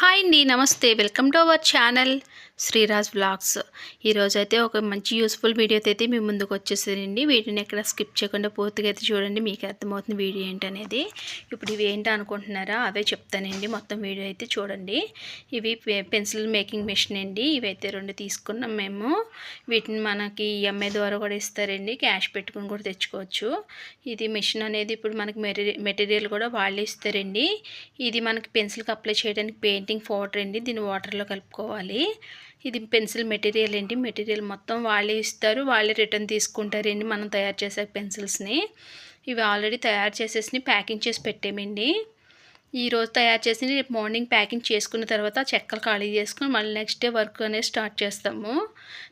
Hi అండి namaste. Welcome to our channel. Sriraj vlogs. ఈరోజు అయితే ఒక మంచి యూస్ఫుల్ వీడియో అయితే మీ ముందుకు వచ్చేసారండి వీడియోని ఎక్కడ స్కిప్ చేయకుండా పూర్తిగా అయితే చూడండి మీకు అర్థమవుతుంది వీడియో ఏంటనేది. ఇప్పుడు ఇవి ఏంటి అనుకుంటున్నారా? అవే చెప్తానండి. మొత్తం వీడియో అయితే చూడండి. ఇవి పెన్సిల్ మేకింగ్ మిషన్ అండి. ఇవైతే రెండు తీసుకున్నాం మేము. వీటిని మనకి ఈఎంఐ ద్వారా కూడా ఇస్తారండి. క్యాష్ పెట్టుకుని కూడా తెచ్చుకోవచ్చు. ఇది మిషన్ అనేది ఇప్పుడు మనకి మెటీరియల్ కూడా వాళ్ళే ఇస్తారండి. ఇది మనకి పెన్సిల్కి అప్లై చేయడానికి పెయింటింగ్ పౌడర్ అండి. దీన్ని వాటర్లో కలుపుకోవాలి. ఇది పెన్సిల్ మెటీరియల్ ఏంటి? మెటీరియల్ మొత్తం వాళ్ళే ఇస్తారు వాళ్ళే రిటర్న్ తీసుకుంటారండి మనం తయారు చేసే పెన్సిల్స్ని. ఇవి ఆల్రెడీ తయారు చేసేసి ప్యాకింగ్ చేసి పెట్టామండి. ఈరోజు తయారు చేసి రేపు మార్నింగ్ ప్యాకింగ్ చేసుకున్న తర్వాత చెక్కలు ఖాళీ చేసుకుని మళ్ళీ నెక్స్ట్ డే వర్క్ అనేది స్టార్ట్ చేస్తాము.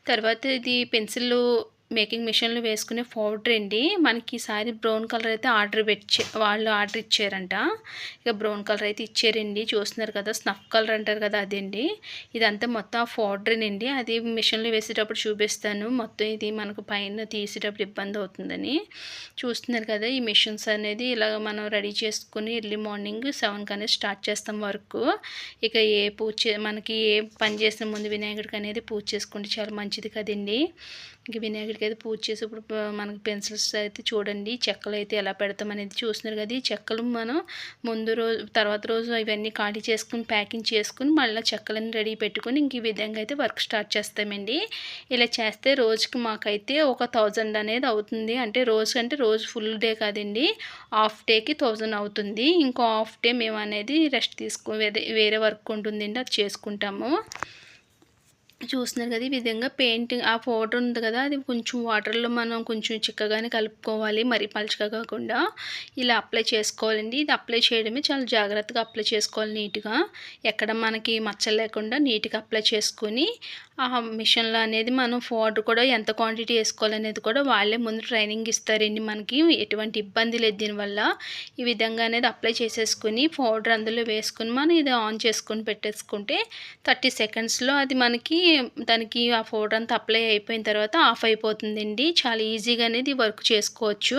తర్వాత ఇది పెన్సిల్ మేకింగ్ మిషన్లు వేసుకునే పౌడర్ అండి. మనకి ఈసారి బ్రౌన్ కలర్ అయితే ఆర్డర్ పెట్టి వాళ్ళు ఆర్డర్ ఇచ్చారంట. ఇక బ్రౌన్ కలర్ అయితే ఇచ్చారండి. చూస్తున్నారు కదా స్నఫ్ కలర్ అంటారు కదా అదండి. ఇదంతా మొత్తం ఆ పౌడర్నండి. అది మిషన్లు వేసేటప్పుడు చూపిస్తాను. మొత్తం ఇది మనకు పైన తీసేటప్పుడు ఇబ్బంది అవుతుందని. చూస్తున్నారు కదా ఈ మిషన్స్ అనేది ఇలాగ మనం రెడీ చేసుకుని ఎర్లీ మార్నింగ్ సెవెన్కి అనేది స్టార్ట్ చేస్తాం వర్క్. ఇక ఏ పూజ మనకి ఏ పని చేసిన ముందు వినాయకుడికి అనేది పూజ చేసుకుంటే చాలా మంచిది కదండి. ఇంక వినాయకుడికి అయితే పూజ చేసి ఇప్పుడు మనకి పెన్సిల్స్ అయితే చూడండి చెక్కలు అయితే ఎలా పెడతాం అనేది చూస్తున్నారు కదా. ఈ చెక్కలు మనం ముందు రోజు తర్వాత రోజు ఇవన్నీ ఖాళీ చేసుకుని ప్యాకింగ్ చేసుకుని మళ్ళీ చెక్కలన్నీ రెడీ పెట్టుకుని ఇంక ఈ విధంగా అయితే వర్క్ స్టార్ట్ చేస్తామండి. ఇలా చేస్తే రోజుకి మాకైతే ఒక థౌజండ్ అనేది అవుతుంది. అంటే రోజు అంటే రోజు ఫుల్ డే కాదండి హాఫ్ డేకి థౌజండ్ అవుతుంది. ఇంకో హాఫ్ డే మేము అనేది రెస్ట్ తీసుకో వేరే వర్క్ ఉంటుందండి అది చేసుకుంటాము. చూస్తున్నారు కదా ఈ విధంగా పెయింటింగ్ ఆ పౌడర్ ఉంది కదా అది కొంచెం వాటర్లో మనం కొంచెం చిక్కగానే కలుపుకోవాలి మరి పలుచగా కాకుండా. ఇలా అప్లై చేసుకోవాలండి. ఇది అప్లై చేయడమే చాలా జాగ్రత్తగా అప్లై చేసుకోవాలి నీట్గా. ఎక్కడ మనకి మచ్చలు లేకుండా నీట్గా అప్లై చేసుకొని ఆ మిషన్లో అనేది మనం పౌడర్ కూడా ఎంత క్వాంటిటీ వేసుకోవాలనేది కూడా వాళ్ళే ముందు ట్రైనింగ్ ఇస్తారండి మనకి. ఎటువంటి ఇబ్బంది లేదు దీనివల్ల. ఈ విధంగా అనేది అప్లై చేసేసుకుని పౌడర్ అందులో వేసుకుని మనం ఇది ఆన్ చేసుకొని పెట్టేసుకుంటే థర్టీ సెకండ్స్లో అది మనకి దానికి ఆ పౌడర్ అంతా అప్లై అయిపోయిన తర్వాత ఆఫ్ అయిపోతుందండి. చాలా ఈజీగా అనేది వర్క్ చేసుకోవచ్చు.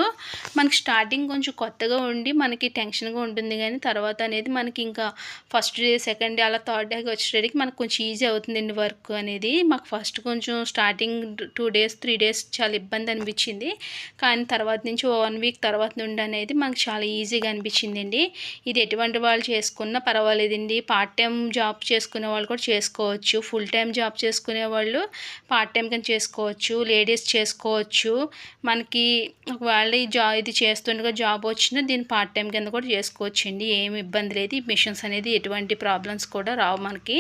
మనకి స్టార్టింగ్ కొంచెం కొత్తగా ఉండి మనకి టెన్షన్గా ఉంటుంది కానీ తర్వాత అనేది మనకి ఇంకా ఫస్ట్ డే సెకండ్ డే అలా థర్డ్ డే వచ్చేసరికి మనకు కొంచెం ఈజీ అవుతుందండి వర్క్ అనేది. మాకు ఫస్ట్ కొంచెం starting two days three days చాలా ఇబ్బంది అనిపించింది. కానీ తర్వాత నుంచి వన్ వీక్ తర్వాత నుండి అనేది మనకు చాలా ఈజీగా అనిపించిందండి. ఇది ఎటువంటి వాళ్ళు చేసుకున్నా పర్వాలేదండి. పార్ట్ టైం జాబ్ చేసుకునే వాళ్ళు కూడా చేసుకోవచ్చు. ఫుల్ టైం జాబ్ చేసుకునే వాళ్ళు పార్ట్ టైం కింద చేసుకోవచ్చు లేడీస్ చేసుకోవచ్చు. మనకి ఒకవేళ ఈ జా ఇది చేస్తుండగా జాబ్ వచ్చినా దీన్ని పార్ట్ టైం కింద కూడా చేసుకోవచ్చండి. ఏమి ఇబ్బంది లేదు. ఈ మిషన్స్ అనేది ఎటువంటి ప్రాబ్లమ్స్ కూడా రావు మనకి.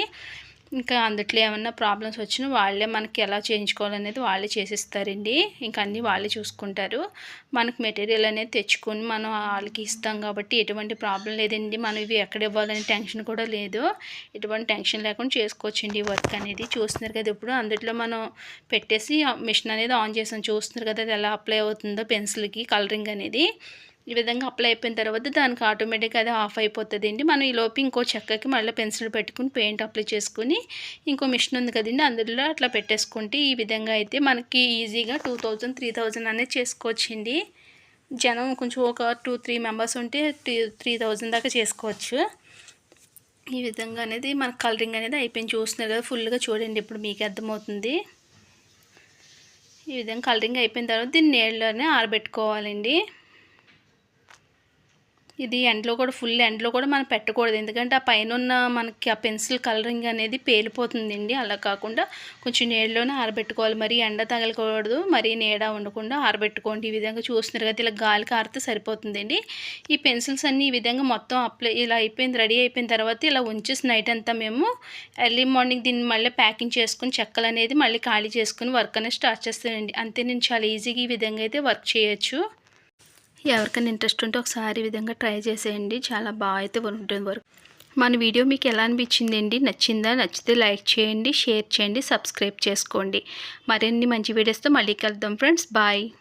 ఇంకా అందుట్లో ఏమన్నా ప్రాబ్లమ్స్ వచ్చినా వాళ్ళే మనకి ఎలా చేయించుకోవాలనేది వాళ్ళే చేసిస్తారండి. ఇంకా అన్నీ వాళ్ళే చూసుకుంటారు. మనకు మెటీరియల్ అనేది తెచ్చుకొని మనం వాళ్ళకి ఇస్తాం కాబట్టి ఎటువంటి ప్రాబ్లం లేదండి. మనం ఇవి ఎక్కడ ఇవ్వాలని టెన్షన్ కూడా లేదు. ఎటువంటి టెన్షన్ లేకుండా చేసుకోవచ్చండి ఈ వర్క్ అనేది. చూస్తున్నారు కదా ఇప్పుడు అందులో మనం పెట్టేసి మిషన్ అనేది ఆన్ చేసాం. చూస్తున్నారు కదా అది ఎలా అప్లై అవుతుందో పెన్సిల్కి కలరింగ్ అనేది. ఈ విధంగా అప్లై అయిపోయిన తర్వాత దానికి ఆటోమేటిక్గా అది ఆఫ్ అయిపోతుంది అండి మనం ఈ లోపు ఇంకో చెక్కకి మళ్ళీ పెన్సిల్ పెట్టుకుని పెయింట్ అప్లై చేసుకుని ఇంకో మిషన్ ఉంది కదండి అందులో అట్లా పెట్టేసుకుంటే ఈ విధంగా అయితే మనకి ఈజీగా టూ థౌజండ్ త్రీ థౌజండ్ అనేది చేసుకోవచ్చండి. జనం కొంచెం ఒక టూ త్రీ మెంబర్స్ ఉంటే త్రీ థౌజండ్ దాకా చేసుకోవచ్చు. ఈ విధంగా అనేది మన కలరింగ్ అనేది అయిపోయింది. చూస్తున్నారు కదా ఫుల్గా చూడండి ఇప్పుడు మీకు అర్థమవుతుంది. ఈ విధంగా కలరింగ్ అయిపోయిన తర్వాత దీన్ని నీళ్ళలోనే ఆరబెట్టుకోవాలండి. ఇది ఎండలో కూడా ఫుల్ ఎండలో కూడా మనం పెట్టకూడదు. ఎందుకంటే ఆ పైన ఉన్న మనకి ఆ పెన్సిల్ కలరింగ్ అనేది పేలిపోతుందండి. అలా కాకుండా కొంచెం నీళ్ళలోనే ఆరబెట్టుకోవాలి. మరి ఎండ తగలకూడదు. మరీ నీడ ఉండకుండా ఆరబెట్టుకోండి. ఈ విధంగా చూస్తున్నారు కదా ఇలా గాలికి ఆరితే సరిపోతుందండి. ఈ పెన్సిల్స్ అన్నీ ఈ విధంగా మొత్తం అప్లై ఇలా అయిపోయింది రెడీ అయిపోయిన తర్వాత ఇలా ఉంచేసి నైట్ అంతా మేము ఎర్లీ మార్నింగ్ దీన్ని మళ్ళీ ప్యాకింగ్ చేసుకుని చెక్కలు అనేది మళ్ళీ ఖాళీ చేసుకుని వర్క్ అనేది స్టార్ట్ చేస్తానండి. అంతే నేను చాలా ఈజీగా ఈ విధంగా అయితే వర్క్ చేయొచ్చు. ఎవరికైనా ఇంట్రెస్ట్ ఉంటే ఒకసారి విధంగా ట్రై చేసేయండి. చాలా బాగా అయితే ఉంటుంది వర్క్. మన వీడియో మీకు ఎలా అనిపించిందండి? నచ్చిందా? నచ్చితే లైక్ చేయండి షేర్ చేయండి సబ్స్క్రైబ్ చేసుకోండి. మరిన్ని మంచి వీడియోస్తో మళ్ళీ కలుద్దాం ఫ్రెండ్స్. బాయ్.